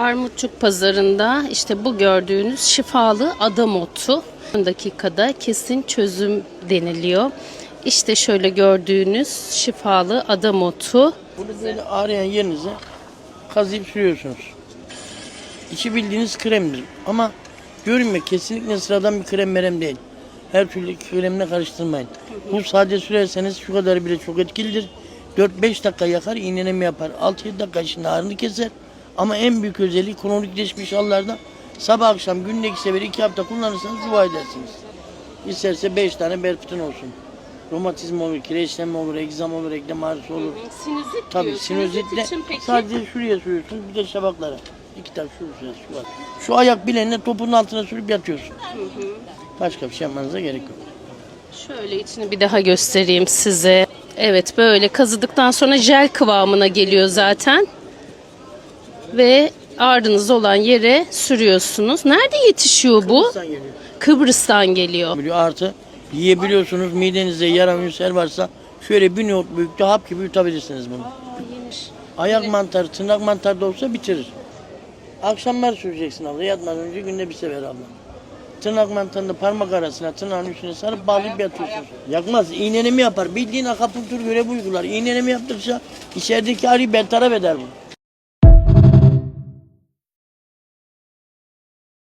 Armutçuk pazarında işte bu gördüğünüz şifalı adam otu 10 dakikada kesin çözüm deniliyor. İşte şöyle gördüğünüz şifalı adam otu. Bunu böyle ağrıyan yerinize kazıyıp sürüyorsunuz. İçi bildiğiniz kremdir. Ama görünme kesinlikle sıradan bir krem merem değil. Her türlü kremle karıştırmayın. Bu sade sürerseniz şu kadar bile çok etkilidir. 4-5 dakika yakar, iğneleme yapar. 6-7 dakika içinde ağrını keser. Ama en büyük özelliği kronikleşmiş hallarda sabah akşam günde iki sefer iki hafta kullanırsanız dua edersiniz. İsterse 5 tane berfitin olsun. Romatizma olur, kireçlenme olur, egzam olur, eklem ağrısı olur. Sinüzit Tabii sinüzitle sadece şuraya sürüyorsunuz bir de şabaklara. İki tane şuraya şu var. Şu ayak bileğine topun altına sürüp yatıyorsun. Başka bir şey yapmanıza gerek yok. Şöyle içini bir daha göstereyim size. Evet böyle kazıdıktan sonra jel kıvamına geliyor zaten. Ve ağrınız olan yere sürüyorsunuz. Nerede yetişiyor bu? Kıbrıs'tan geliyor. Kıbrıs'tan geliyor. Artı yiyebiliyorsunuz midenizde yara ülser varsa şöyle bir nohut büyüklüğü hap gibi yutabilirsiniz bunu. Ayak mantarı, tırnak mantarı da olsa bitirir. Akşamlar süreceksin abla. Yatmadan önce günde bir sefer abla. Tırnak mantarını parmak arasına, tırnağın üstüne sarıp bağlayıp yatıyorsun. Yakmaz. İğneleme yapar. Bildiğin akapunktur görevi uygular. İğneleme yaptıkça içerideki ağrıyı bertaraf eder bu.